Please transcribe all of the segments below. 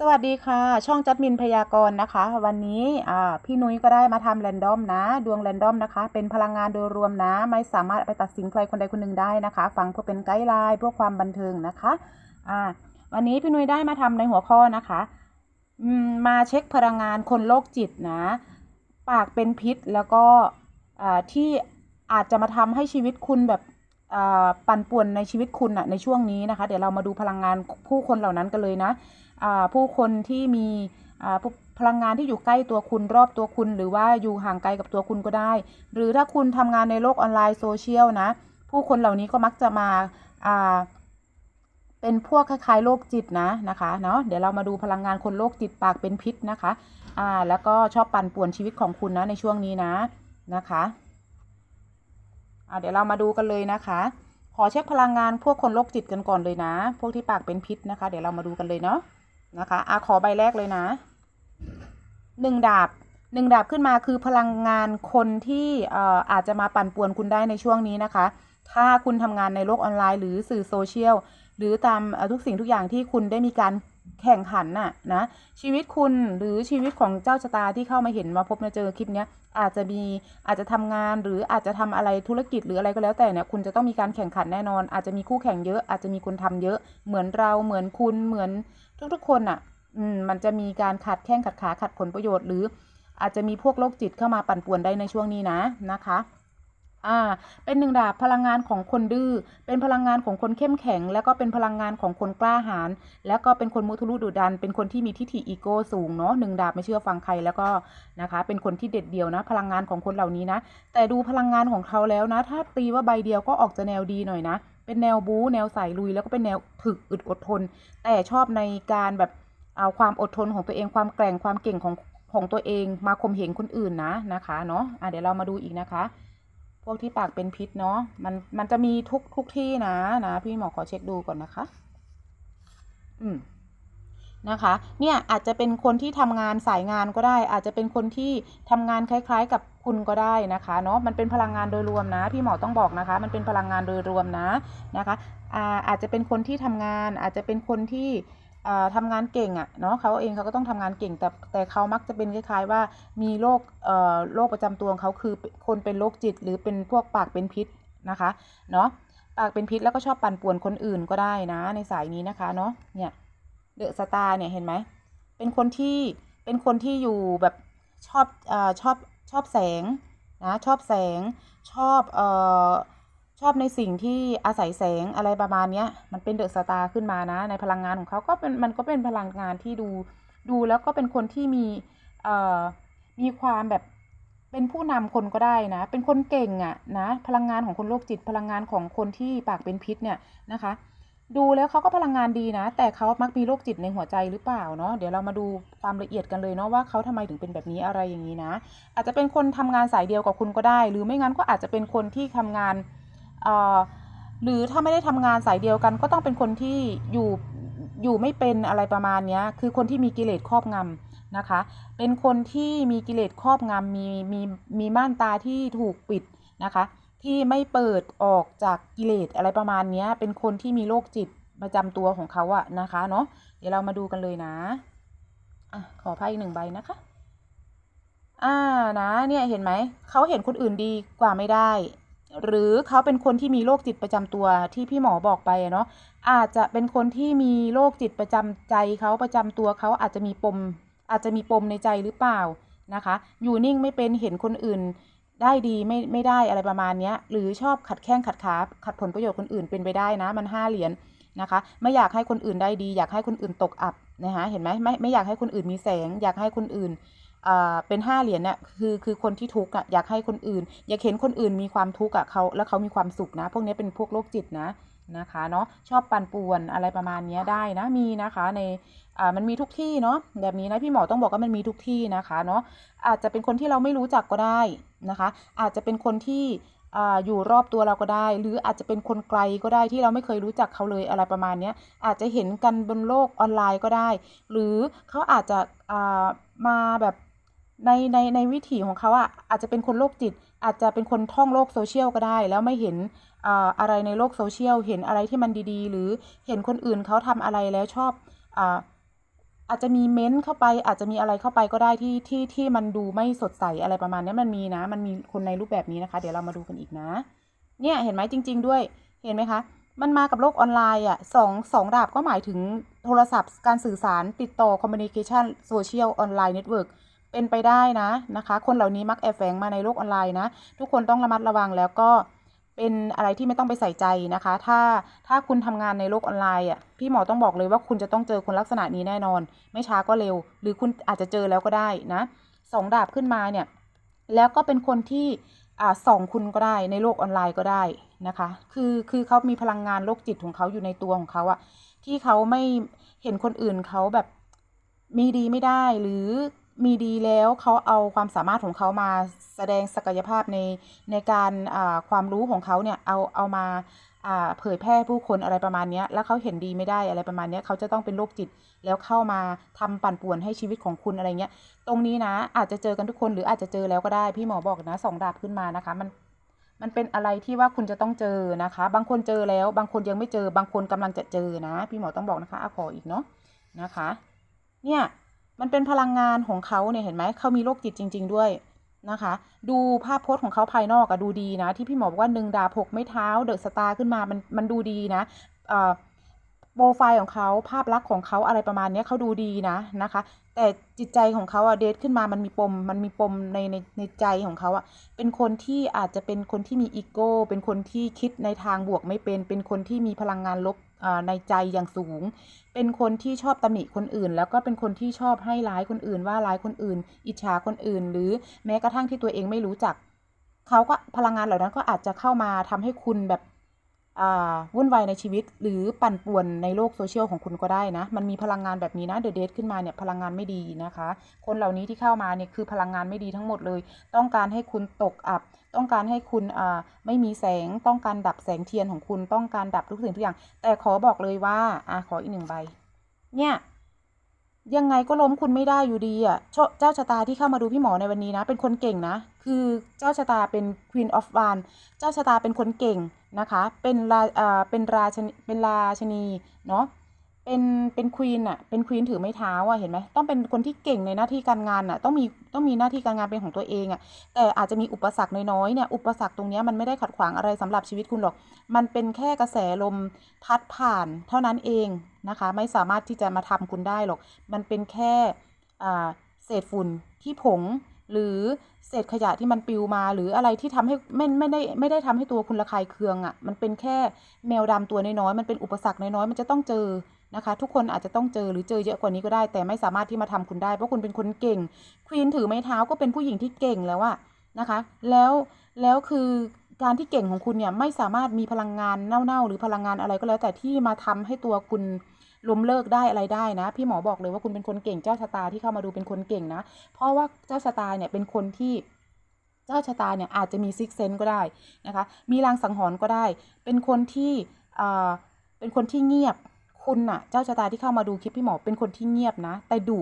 สวัสดีค่ะ ช่องจัดมินพยากรณ์นะคะ วันนี้พี่นุ้ยก็ได้มาทำแรนดอมนะ ดวงแรนดอมนะคะ เป็นพลังงานโดยรวมนะ ไม่สามารถไปตัดสินใครคนใดคนหนึ่งได้นะคะ ฟังเพื่อเป็นไกด์ไลน์เพื่อความบันเทิงนะคะอ่าวันนี้พี่นุ้ยได้มาทำในหัวข้อนะคะมมาเช็คพลังงานคนโรคจิตนะ ปากเป็นพิษแล้วก็ที่อาจจะมาทำให้ชีวิตคุณแบบปั่นป่วนในชีวิตคุณอะในช่วงนี้นะคะ เดี๋ยวเรามาดูพลังงานผู้คนเหล่านั้นกันเลยนะ ผู้คนที่มีพลังงานที่อยู่ใกล้ตัวคุณรอบตัวคุณ หรือว่าอยู่ห่างไกลกับตัวคุณก็ได้ หรือถ้าคุณทำงานในโลกออนไลน์โซเชียลนะ ผู้คนเหล่านี้ก็มักจะมาอ่าเป็นพวกคล้ายๆโรคจิตนะนะคะเนาะเดี๋ยวเรามาดูพลังงานคนโรคจิตปากเป็นพิษนะคะอ่าแล้วก็ชอบปั่นป่วนชีวิตของคุณนะในช่วงนี้นะนะคะอ่าเดี๋ยวเรามาดูกันเลยนะคะ ขอเช็คพลังงานพวกคนโรคจิตกันก่อนเลยนะ พวกที่ปากเป็นพิษนะคะ เดี๋ยวเรามาดูกันเลยเนาะ นะคะอาขอใบแรกเลยนะหนึ่งดาบหนึ่งดาบขึ้นมาคือพลังงานคนที่อาจจะมาปั่นป่วนคุณได้ในช่วงนี้นะคะ ถ้าคุณทำงานในโลกออนไลน์ หรือสื่อโซเชียลหรือตามทุกสิ่งทุกอย่างที่คุณได้มีการ แข่งขันน่ะนะชีวิตคุณหรือชีวิตของเจ้าชะตาที่เข้ามาเห็นมาพบมาเจอคลิปเนี้ยอาจจะมีอาจจะทำงานหรืออาจจะทำอะไรธุรกิจหรืออะไรก็แล้วแต่เนี่ยคุณจะต้องมีการแข่งขันแน่นอน อาจจะมีคู่แข่งเยอะอาจจะมีคนทำเยอะเหมือนเราเหมือนคุณเหมือนทุกๆคนอะอืมมันจะมีการขัดแข้งขัดขาขัดผลประโยชน์หรืออาจจะมีพวกโรคจิตเข้ามาปั่นป่วนได้ในช่วงนี้นะนะคะ อ่า เป็นหนึ่งดาบพลังงานของคนดื้อ เป็นพลังงานของคนเข้มแข็ง แล้วก็เป็นพลังงานของคนกล้าหาญ แล้วก็เป็นคนมุทะลุดุดัน เป็นคนที่มีทิฏฐิอีโก้สูงเนาะหนึ่งดาบไม่เชื่อฟังใครแล้วก็นะคะ เป็นคนที่เด็ดเดี่ยวนะ พลังงานของคนเหล่านี้นะ แต่ดูพลังงานของเขาแล้วนะ ถ้าตีว่าใบเดียวก็ออกจะแนวดีหน่อยนะ เป็นแนวบู๊แนวสายลุย แล้วก็เป็นแนวถึกอึดอดทน แต่ชอบในการแบบเอาความอดทนของตัวเอง ความแกร่ง ความเก่งของของตัวเอง มาข่มเหงคนอื่นนะนะคะ เนาะอะเดี๋ยวเรามาดูอีกนะคะ พวกที่ปากเป็นพิษเนาะมันมันจะมีทุกทุกที่นะนะ พี่หมอขอเช็คดูก่อนนะคะ อืมนะคะ เนี่ยอาจจะเป็นคนที่ทำงานสายงานก็ได้ อาจจะเป็นคนที่ทำงานคล้าย ๆ กับคุณก็ได้นะคะเนาะมันเป็นพลังงานโดยรวมนะ พี่หมอต้องบอกนะคะ มันเป็นพลังงานโดยรวมนะนะคะอ่าอาจจะเป็นคนที่ทำงาน อาจจะเป็นคนที่ ทำงานเก่งอะ่ะเนาะเขาเองเขาก็ต้องทำงานเก่ง แต่แต่เขามักจะเป็นคล้ายๆว่ามีโรคเอ่อโรคประจำตัวของเขาคือคนเป็นโรคจิต หรือเป็นพวกปากเป็นพิษนะคะเนาะปากเป็นพิษแล้วก็ชอบปั่นป่วนคนอื่นก็ได้นะ ในสายนี้นะคะเนาะเนี่ยเดอะสตาร์เนี่ยเห็นไหมเป็นคนที่เป็นคนที่อยู่แบบชอบเอ่อชอบชอบแสงนะชอบแสงชอบเอ่อ ชอบในสิ่งที่อาศัยแสงอะไรประมาณเนี้ย มันเป็นเดอะสตาร์ขึ้นมานะ ในพลังงานของเขาก็เป็นมันก็เป็นพลังงานที่ดูดูแล้วก็เป็นคนที่มีเอ่อมีความแบบเป็นผู้นำคนก็ได้นะ เป็นคนเก่งอะนะพลังงานของคนโรคจิต พลังงานของคนที่ปากเป็นพิษเนี่ยนะคะ ดูแล้วเขาก็พลังงานดีนะ แต่เขามักมีโรคจิตในหัวใจหรือเปล่าเนาะเดี๋ยวเรามาดูความละเอียดกันเลยเนาะว่าเขาทำไมถึงเป็นแบบนี้อะไรอย่างนี้นะ อาจจะเป็นคนทำงานสายเดียวกับคุณก็ได้ หรือไม่งั้นก็อาจจะเป็นคนที่ทำงาน หรือถ้าไม่ได้ทำงานสายเดียวกัน ก็ต้องเป็นคนที่อยู่อยู่ไม่เป็นอะไรประมาณนี้คือคนที่มีกิเลสครอบงำนะคะ เป็นคนที่มีกิเลสครอบงำมีมีมีม่านตาที่ถูกปิดนะคะ ที่ไม่เปิดออกจากกิเลสอะไรประมาณนี้เป็นคนที่มีโรคจิตประจำตัวของเขาอะนะคะเนาะเดี๋ยวเรามาดูกันเลยนะอะขอไพ่อีกหนึ่งใบนะคะ อ่านะเนี่ยเห็นไหมเขาเห็นคนอื่นดีกว่าไม่ได้ หรือเขาเป็นคนที่มีโรคจิตประจำตัวที่พี่หมอบอกไปเนาะอาจจะเป็นคนที่มีโรคจิตประจำใจเขาประจำตัวเขาอาจจะมีปม อาจจะมีปมในใจหรือเปล่านะคะ อยู่นิ่งไม่เป็นเห็นคนอื่นได้ดีไม่ไม่ได้อะไรประมาณนี้หรือชอบขัดแข้งขัดขาขัดผลประโยชน์คนอื่นเป็นไปได้นะ มันห้าเหรียญนะคะ ไม่อยากให้คนอื่นได้ดี อยากให้คนอื่นตกอับนะคะเห็นไหมไม่ไม่อยากให้คนอื่นมีแสง อยากให้คนอื่น เป็นห้าเหรียญเนี่ยคือคือคนที่ทุกข์อะอยากให้คนอื่น อยากเห็นคนอื่นมีความทุกข์อะเขาแล้วเขามีความสุขนะ พวกนี้เป็นพวกโรคจิตนะนะคะเนาะชอบปั่นป่วนอะไรประมาณนี้ได้นะมีนะคะในอ่ามันมีทุกที่เนาะแบบนี้นะพี่หมอต้องบอกว่ามันมีทุกที่นะคะเนาะอาจจะเป็นคนที่เราไม่รู้จักก็ได้นะคะ อาจจะเป็นคนที่อ่าอยู่รอบตัวเราก็ได้ หรืออาจจะเป็นคนไกลก็ได้ที่เราไม่เคยรู้จักเขาเลยอะไรประมาณนี้อาจจะเห็นกันบนโลกออนไลน์ก็ได้ หรือเขาอาจจะอ่ามาแบบ ในในในวิถีของเขาอะอาจจะเป็นคนโรคจิต อาจจะเป็นคนท่องโลกโซเชียลก็ได้ แล้วไม่เห็นอะไรในโลกโซเชียลเห็นอะไรที่มันดีๆ หรือเห็นคนอื่นเขาทำอะไรแล้วชอบอาอาจจะมีเม้นต์เข้าไปอาจจะมีอะไรเข้าไปก็ได้ที่ที่ที่มันดูไม่สดใสอะไรประมาณนี้มันมีนะ มันมีคนในรูปแบบนี้นะคะ เดี๋ยวเรามาดูกันอีกนะ เนี่ยเห็นไหมจริง ๆ ด้วยเห็นไหมคะ มันมากับโลกออนไลน์อะสองสองดาบก็หมายถึงโทรศัพท์ การสื่อสารติดต่อ communication social online network เเป็นไปได้นะนะคะ คนเหล่านี้มักแอบแฝงมาในโลกออนไลน์นะ ทุกคนต้องระมัดระวังแล้วก็เป็นอะไรที่ไม่ต้องไปใส่ใจนะคะ ถ้าถ้าคุณทำงานในโลกออนไลน์อะ พี่หมอต้องบอกเลยว่าคุณจะต้องเจอคนลักษณะนี้แน่นอน ไม่ช้าก็เร็ว หรือคุณอาจจะเจอแล้วก็ได้นะสองดาบขึ้นมาเนี่ย แล้วก็เป็นคนที่อ่าส่องคุณก็ได้ในโลกออนไลน์ก็ได้นะคะ คือคือเขามีพลังงานโรคจิตของเขาอยู่ในตัวของเขาอะที่เขาไม่เห็นคนอื่นเขาแบบมีดีไม่ได้หรือ มีดีแล้วเขาเอาความสามารถของเขามาแสดงศักยภาพในในการความรู้ของเขาเนี่ยเอาเอามาเผยแพร่ผู้คนอะไรประมาณนี้แล้วเขาเห็นดีไม่ได้อะไรประมาณนี้เขาจะต้องเป็นโรคจิต แล้วเข้ามาทำปั่นป่วนให้ชีวิตของคุณอะไรเงี้ย ตรงนี้นะอาจจะเจอกันทุกคนหรืออาจจะเจอแล้วก็ได้พี่หมอบอกนะสองดาบขึ้นมานะคะมันมันเป็นอะไรที่ว่าคุณจะต้องเจอนะคะ บางคนเจอแล้ว บางคนยังไม่เจอบางคนกำลังจะเจอนะ พี่หมอต้องบอกนะคะอะขออีกเนาะนะคะ เนี่ย มันเป็นพลังงานของเขาเนี่ยเห็นไหมเขามีโรคจิตจริง ๆ ด้วยนะคะ ดูภาพโพสของเขาภายนอกอะดูดีนะ ที่พี่หมอบอกว่าหนึ่งดาบหกไม้เท้าเดอะสตาร์ขึ้นมามันมันดูดีนะเอ่อโปรไฟล์ของเขาภาพลักษณ์ของเขาอะไรประมาณนี้เขาดูดีนะนะคะ แต่จิตใจของเขาอะเดทขึ้นมามันมีปมมันมีปมในในในใจของเขาอะเป็นคนที่อาจจะเป็นคนที่มีอีโก้เป็นคนที่คิดในทางบวกไม่เป็น เป็นคนที่มีพลังงานลบ ในใจอย่างสูง เป็นคนที่ชอบตำหนิคนอื่น แล้วก็เป็นคนที่ชอบให้ร้ายคนอื่น ว่าร้ายคนอื่น อิจฉาคนอื่น หรือแม้กระทั่งที่ตัวเองไม่รู้จัก เขาก็พลังงานเหล่านั้นก็อาจจะเข้ามาทำให้คุณแบบ วุ่นวายในชีวิต หรือปั่นป่วนในโลกโซเชียลของคุณก็ได้นะ มันมีพลังงานแบบนี้นะเดอะเดทขึ้นมาเนี่ยพลังงานไม่ดีนะคะ คนเหล่านี้ที่เข้ามาเนี่ยคือพลังงานไม่ดีทั้งหมดเลย ต้องการให้คุณตกอับ ต้องการให้คุณอ่าไม่มีแสง ต้องการดับแสงเทียนของคุณ ต้องการดับทุกสิ่งทุกอย่าง แต่ขอบอกเลยว่าอ่าขออีกหนึ่งใบ เนี่ย ยังไงก็ล้มคุณไม่ได้อยู่ดีอะเจ้าชะตาที่เข้ามาดูพี่หมอในวันนี้นะ เป็นคนเก่งนะ คือเจ้าชะตาเป็น Queen of w a n เจ้าชะตาเป็นคนเก่งนะคะ เป็นราอ่าเป็นราชนีเป็นราชนีเนาะ เป็นเป็นควีนอะเป็นควีนถือไม้เท้าอะเห็นไหมต้องเป็นคนที่เก่งในหน้าที่การงานอะต้องมีต้องมีหน้าที่การงานเป็นของตัวเองอะแต่อาจจะมีอุปสรรคน้อยๆเนี่ยอุปสรรคตรงนี้มันไม่ได้ขัดขวางอะไรสำหรับชีวิตคุณหรอก มันเป็นแค่กระแสลมพัดผ่านเท่านั้นเองนะคะ ไม่สามารถที่จะมาทำคุณได้หรอก มันเป็นแค่เศษฝุ่นที่ผงหรือเศษขยะที่มันปิวมา หรืออะไรที่ทำให้ไม่ไม่ได้ไม่ได้ทำให้ตัวคุณระคายเคืองอะ่ะมันเป็นแค่แมวดำตัวน้อยๆมันเป็นอุปสรรคน้อยๆมันจะต้องเจอ นะคะ ทุกคนอาจจะต้องเจอหรือเจอเยอะกว่านี้ก็ได้ แต่ไม่สามารถที่มาทำคุณได้เพราะคุณเป็นคนเก่ง ควีนถือไม้เท้าก็เป็นผู้หญิงที่เก่งแล้วอะนะคะ แล้วแล้วคือการที่เก่งของคุณเนี่ยไม่สามารถมีพลังงานเน่าๆหรือพลังงานอะไรก็แล้ว แต่ที่มาทำให้ตัวคุณล้มเลิกได้อะไรได้นะ พี่หมอบอกเลยว่าคุณเป็นคนเก่งเจ้าชะตาที่เข้ามาดูเป็นคนเก่งนะ เพราะว่าเจ้าชะตาเนี่ยเป็นคนที่เจ้าชะตาเนี่ยอาจจะมีซิกเซนก็ได้นะคะ มีลางสังหรณ์ก็ได้ เป็นคนที่อ่าเป็นคนที่เงียบ คุณน่ะ เจ้าชะตาที่เข้ามาดูคลิปพี่หมอเป็นคนที่เงียบนะ แต่ดุ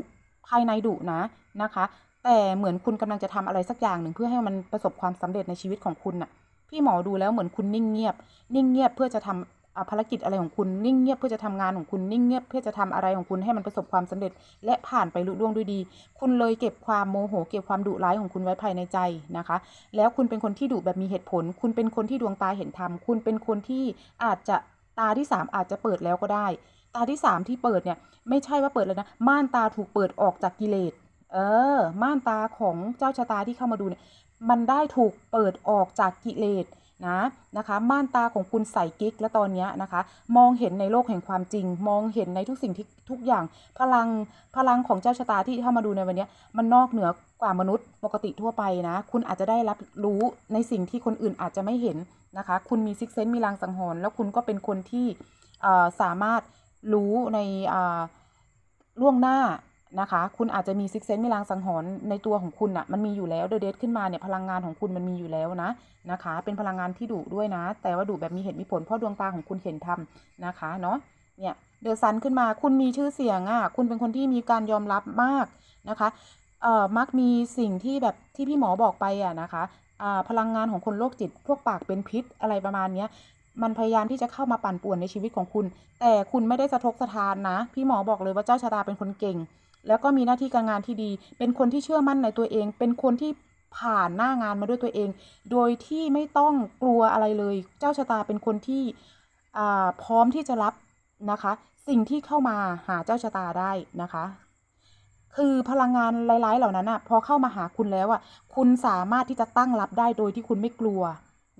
ภายในดุนะนะคะ แต่เหมือนคุณกำลังจะทำอะไรสักอย่างหนึ่งเพื่อให้มันประสบความสำเร็จในชีวิตของคุณน่ะ พี่หมอดูแล้วเหมือนคุณนิ่งเงียบ นิ่งเงียบเพื่อจะทำอ่าภารกิจอะไรของคุณนิ่งเงียบเพื่อจะทำงานของคุณนิ่งเงียบเพื่อจะทำอะไรของคุณให้มันประสบความสำเร็จ และผ่านไปลุล่วงด้วยดี คุณเลยเก็บความโมโห เก็บความดุร้ายของคุณไว้ภายในใจนะคะ แล้วคุณเป็นคนที่ดุแบบมีเหตุผล คุณเป็นคนที่ดวงตาเห็นธรรมคุณเป็นคนที่อาจจะตาที่สามอาจจะเปิดแล้วก็ได้ ตาที่สามที่เปิดเนี่ยไม่ใช่ว่าเปิดเลยนะ ม่านตาถูกเปิดออกจากกิเลส เออ ม่านตาของเจ้าชะตาที่เข้ามาดูเนี่ยมันได้ถูกเปิดออกจากกิเลสนะนะคะม่านตาของคุณใส่กิ๊กแล้วตอนเนี้ยนะคะ มองเห็นในโลกแห่งความจริง มองเห็นในทุกสิ่งที่ทุกอย่างพลังพลังของเจ้าชะตาที่เข้ามาดูในวันเนี้ยมันนอกเหนือกว่ามนุษย์ปกติทั่วไปนะ คุณอาจจะได้รับรู้ในสิ่งที่คนอื่นอาจจะไม่เห็นนะคะ คุณมีซิกเซนมีลางสังหรณ์แล้วคุณก็เป็นคนที่สามารถ รู้ในล่วงหน้านะคะ คุณอาจจะมีซิกเซนมีลางสังหรณ์ในตัวของคุณอะ่ะมันมีอยู่แล้วเดเดทขึ้นมาเนี่ยพลังงานของคุณมันมีอยู่แล้วนะนะคะ เป็นพลังงานที่ดุด้วยนะ แต่ว่าดุแบบมีเหตุมีผลเพราะดวงตาของคุณเห็นธรรมนะคะเนาะเนี่ยเดอะซันขึ้นมาคุณมีชื่อเสียงอะ่ะคุณเป็นคนที่มีการยอมรับมากนะคะเอ่อมักมีสิ่งที่แบบที่พี่หมอบอกไปอะนะคะอ่าพลังงานของคนโรคจิตพวกปากเป็นพิษอะไรประมาณเนี้ย มันพยายามที่จะเข้ามาปั่นป่วนในชีวิตของคุณ แต่คุณไม่ได้สะทกสะทานนะ พี่หมอบอกเลยว่าเจ้าชะตาเป็นคนเก่ง แล้วก็มีหน้าที่การงานที่ดี เป็นคนที่เชื่อมั่นในตัวเอง เป็นคนที่ผ่านหน้างานมาด้วยตัวเอง โดยที่ไม่ต้องกลัวอะไรเลย เจ้าชะตาเป็นคนที่พร้อมที่จะรับนะคะ สิ่งที่เข้ามาหาเจ้าชะตาได้นะคะคือพลังงานร้ายๆเหล่านั้นอะพอเข้ามาหาคุณแล้วอะคุณสามารถที่จะตั้งรับได้โดยที่คุณไม่กลัว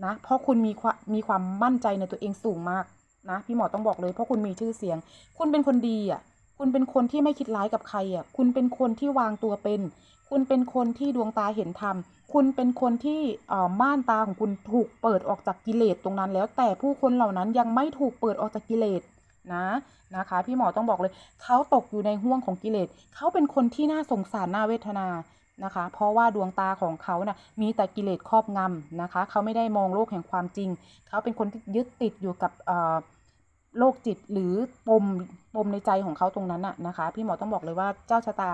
นะ เพราะคุณมีความมีความมั่นใจในตัวเองสูงมากนะ พี่หมอต้องบอกเลย เพราะคุณมีชื่อเสียง คุณเป็นคนดีอะ คุณเป็นคนที่ไม่คิดร้ายกับใครอะ คุณเป็นคนที่วางตัวเป็น คุณเป็นคนที่ดวงตาเห็นธรรม คุณเป็นคนที่เอ่อม่านตาของคุณถูกเปิดออกจากกิเลสตรงนั้น แล้วแต่ผู้คนเหล่านั้นยังไม่ถูกเปิดออกจากกิเลสนะนะคะ พี่หมอต้องบอกเลย เขาตกอยู่ในห่วงของกิเลส เขาเป็นคนที่น่าสงสารน่าเวทนา นะคะ เพราะว่าดวงตาของเขานะ่ะมีแต่กิเลสครอบงำนะคะ เขาไม่ได้มองโลกแห่งความจริง เขาเป็นคนที่ยึดติดอยู่กับโรคจิตหรือปมปมในใจของเขาตรงนั้นน่ะนะคะ พี่หมอต้องบอกเลยว่าเจ้าชะตา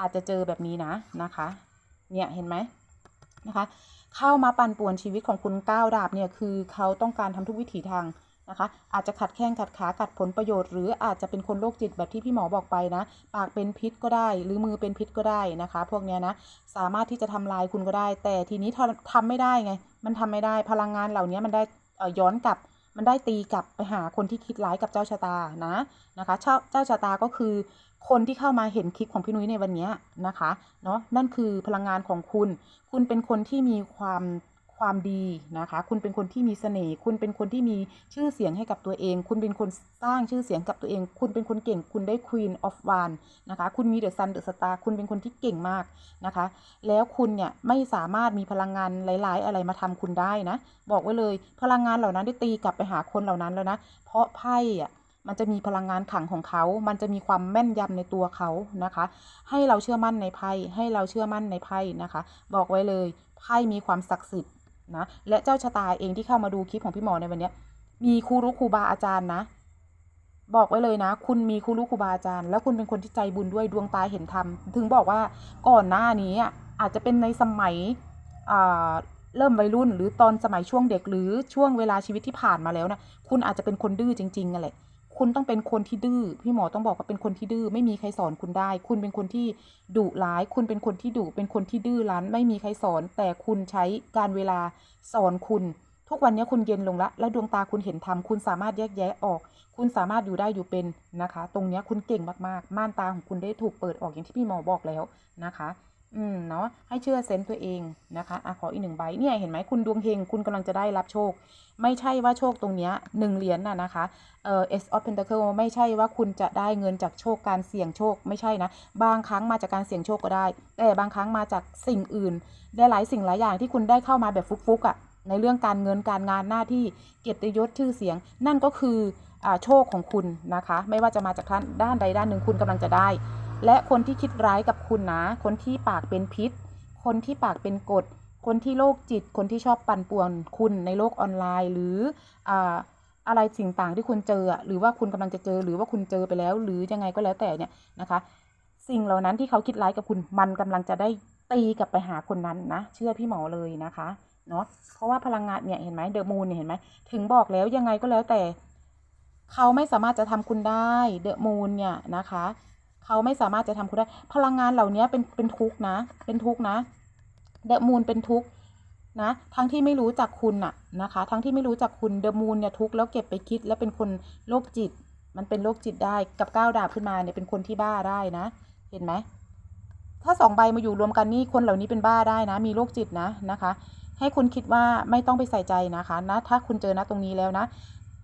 อาจจะเจอแบบนี้นะนะคะ เนี่ยเห็นไหมนะคะ เข้ามาปั่นป่วนชีวิตของคุณก้าวดาบเนี่ยคือเขาต้องการทำทุกวิถีทาง นะคะ อาจจะขัดแข้งขัดขาขัดผลประโยชน์ หรืออาจจะเป็นคนโรคจิตแบบที่พี่หมอบอกไปนะ ปากเป็นพิษก็ได้ หรือมือเป็นพิษก็ได้นะคะ พวกเนี้ยนะ สามารถที่จะทำลายคุณก็ได้ แต่ทีนี้ทำทำไม่ได้ไง มันทำไม่ได้ พลังงานเหล่านี้มันได้ย้อนกลับ มันได้ตีกลับไปหาคนที่คิดร้ายกับเจ้าชะตานะนะคะ เจ้าเจ้าชะตาก็คือคนที่เข้ามาเห็นคลิปของพี่นุ้ยในวันเนี้ยนะคะ เนาะนั่นคือพลังงานของคุณ คุณเป็นคนที่มีความ ความดีนะคะ คุณเป็นคนที่มีเสน่ห์ คุณเป็นคนที่มีชื่อเสียงให้กับตัวเอง คุณเป็นคนสร้างชื่อเสียงกับตัวเอง คุณเป็นคนเก่ง คุณได้ Queen of w a n นะคะ คุณมี The Sun The Star คุณเป็นคนที่เก่งมากนะคะ แล้วคุณเนี่ยไม่สามารถมีพลังงานหลายๆ อะไรมาทำคุณได้นะ บอกไว้เลย พลังงานเหล่านั้นได้ตีกลับไปหาคนเหล่านั้นแล้วนะ เพราะไพ่อะมันจะมีพลังงานขังของเขา มันจะมีความแม่นยำในตัวเขานะคะ ให้เราเชื่อมั่นในไพ่ ให้เราเชื่อมั่นในไพ่นะคะ บอกไว้เลย ไพ่มีความศักดิ์สิทธิ์ นะและเจ้าชะตาเองที่เข้ามาดูคลิปของพี่หมอในวันนี้มีครูรู้ครูบาอาจารย์นะ บอกไว้เลยนะ คุณมีครูรู้ครูบาอาจารย์ แล้วคุณเป็นคนที่ใจบุญด้วยดวงตาเห็นธรรมถึงบอกว่าก่อนหน้านี้อาจจะเป็นในสมัยเริ่มวัยรุ่น หรือตอนสมัยช่วงเด็กหรือช่วงเวลาชีวิตที่ผ่านมาแล้วนะคุณอาจจะเป็นคนดื้อจริงๆนั่นแหละ คุณต้องเป็นคนที่ดื้อพี่หมอต้องบอกว่าเป็นคนที่ดื้อไม่มีใครสอนคุณได้ คุณเป็นคนที่ดุร้าย คุณเป็นคนที่ดุเป็นคนที่ดื้อรั้น ไม่มีใครสอน แต่คุณใช้การเวลาสอนคุณ ทุกวันนี้คุณเย็นลงละแล้วดวงตาคุณเห็นธรรมคุณสามารถแยกแยะออก คุณสามารถอยู่ได้อยู่เป็นนะคะ ตรงนี้คุณเก่งมากๆ ม่านตาของคุณได้ถูกเปิดออกอย่างที่พี่หมอบอกแล้วนะคะ อืมเนาะให้เชื่อเซนต์ตัวเองนะคะอะขออีกหนึ่งใบเนี่ยเห็นไหมคุณดวงเฮงคุณกำลังจะได้รับโชค ไม่ใช่ว่าโชคตรงเนี้ยหนึ่งเหรียญน่ะนะคะเอ่อ S of Pentacle ไม่ใช่ว่าคุณจะได้เงินจากโชคการเสี่ยงโชคไม่ใช่นะบางครั้งมาจากการเสี่ยงโชคก็ได้ แต่บางครั้งมาจากสิ่งอื่น ได้หลายสิ่งหลายอย่างที่คุณได้เข้ามาแบบฟุกๆอะ่ะในเรื่องการเงินการงานหน้าที่เกียรติยศชื่อเสียง นั่นก็คืออ่าโชคของคุณนะคะ ไม่ว่าจะมาจากด้านใดด้านหนึ่งคุณกำลังจะได้ และคนที่คิดร้ายกับคุณนะ คนที่ปากเป็นพิษ คนที่ปากเป็นกฎ คนที่โรคจิต คนที่ชอบปั่นป่วนคุณในโลกออนไลน์ หรืออ่าอะไรสิ่งต่างที่คุณเจอ หรือว่าคุณกำลังจะเจอ หรือว่าคุณเจอไปแล้ว หรือยังไงก็แล้วแต่เนี่ยนะคะ สิ่งเหล่านั้นที่เขาคิดร้ายกับคุณ มันกำลังจะได้ตีกลับไปหาคนนั้นนะ เชื่อพี่หมอเลยนะคะ เนาะเพราะว่าพลังงานเนี่ยเห็นไหมเดอะมูนเนี่ยเห็นไหมถึงบอกแล้วยังไงก็แล้วแต่ เขาไม่สามารถจะทำคุณได้ เดอะมูนเนี่ยนะคะ เขาไม่สามารถจะทำคุณได้ พลังงานเหล่านี้เป็นเป็นทุกข์นะ เป็นทุกข์นะเดอะมูนเป็นทุกข์นะ ทั้งที่ไม่รู้จักคุณน่ะนะคะ ทั้งที่ไม่รู้จักคุณเดอะมูนเนี่ยทุกข์แล้วเก็บไปคิดแล้วเป็นคนโรคจิต มันเป็นโรคจิตได้กับก้าวดาบขึ้นมาเนี่ยเป็นคนที่บ้าได้นะ เห็นไหมถ้าสองใบมาอยู่รวมกันนี่คนเหล่านี้เป็นบ้าได้นะ มีโรคจิตนะนะคะ ให้คุณคิดว่าไม่ต้องไปใส่ใจนะคะนะถ้าคุณเจอนะตรงนี้แล้วนะ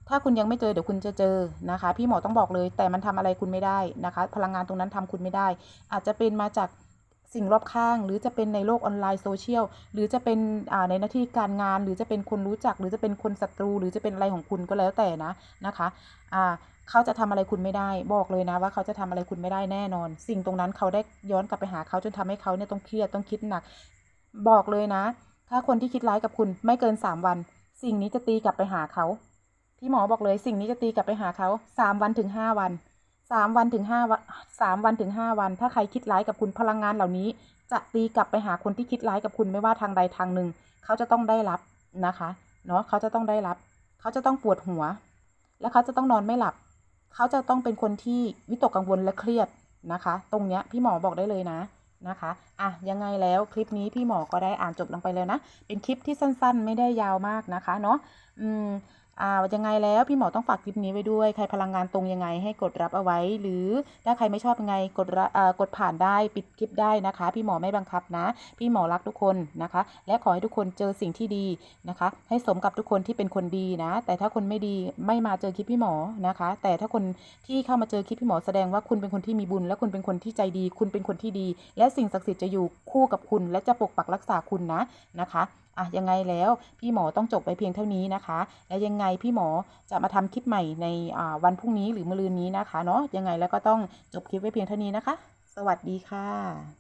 ถ้าคุณยังไม่เจอเดี๋ยวคุณจะเจอนะคะ พี่หมอต้องบอกเลย แต่มันทำอะไรคุณไม่ได้นะคะ พลังงานตรงนั้นทำคุณไม่ได้ อาจจะเป็นมาจากสิ่งรอบข้าง หรือจะเป็นในโลกออนไลน์โซเชียลหรือจะเป็นในหน้าที่การงาน หรือจะเป็นคนรู้จัก หรือจะเป็นคนศัตรู หรือจะเป็นอะไรของคุณก็แล้วแต่นะนะคะอ่าเขาจะทำอะไรคุณไม่ได้ บอกเลยนะว่าเขาจะทำอะไรคุณไม่ได้แน่นอน สิ่งตรงนั้นเขาได้ย้อนกลับไปหาเขาจนทำให้เขาเนี่ยต้องเครียดต้องคิดหนัก บอกเลยนะ ถ้าคนที่คิดร้ายกับคุณไม่เกินสามวัน สิ่งนี้จะตีกลับไปหาเขา พี่หมอบอกเลยสิ่งนี้จะตีกลับไปหาเขาสามวันถึงห้าวันสามวันถึงห้าวันสามวันถึงห้าวัน ถ้าใครคิดร้ายกับคุณพลังงานเหล่านี้ จะตีกลับไปหาคนที่คิดร้ายกับคุณไม่ว่าทางใดทางหนึ่ง เขาจะต้องได้รับนะคะเนาะเขาจะต้องได้รับ เขาจะต้องปวดหัว และเขาจะต้องนอนไม่หลับ เขาจะต้องเป็นคนที่วิตกกังวลและเครียดนะคะ ตรงเนี้ยพี่หมอบอกได้เลยนะนะคะ อะ ยังไงแล้วคลิปนี้พี่หมอก็ได้อ่านจบลงไปแล้วนะ เป็นคลิปที่สั้นๆ ไม่ได้ยาวมากนะคะ เนาะ อืม อ่ายังไงแล้วพี่หมอต้องฝากคลิปนี้ไว้ด้วย ใครพลังงานตรงยังไงให้กดรับเอาไว้ หรือถ้าใครไม่ชอบยังไงกดระอ่ากดผ่านได้ปิดคลิปได้นะคะ พี่หมอไม่บังคับนะ พี่หมอรักทุกคนนะคะ และขอให้ทุกคนเจอสิ่งที่ดีนะคะ ให้สมกับทุกคนที่เป็นคนดีนะ แต่ถ้าคนไม่ดีไม่มาเจอคลิปพี่หมอนะคะ แต่ถ้าคนที่เข้ามาเจอคลิปพี่หมอแสดงว่าคุณเป็นคนที่มีบุญ และคุณเป็นคนที่ใจดี คุณเป็นคนที่ดี และสิ่งศักดิ์สิทธิ์จะอยู่คู่กับคุณ และจะปกปักรักษาคุณนะนะคะ อะยังไงแล้วพี่หมอต้องจบไปเพียงเท่านี้นะคะ และยังไงพี่หมอจะมาทำคลิปใหม่ในวันพรุ่งนี้หรือมะรืนนี้นะคะเนาะยังไงแล้วก็ต้องจบคลิปไว้เพียงเท่านี้นะคะ สวัสดีค่ะ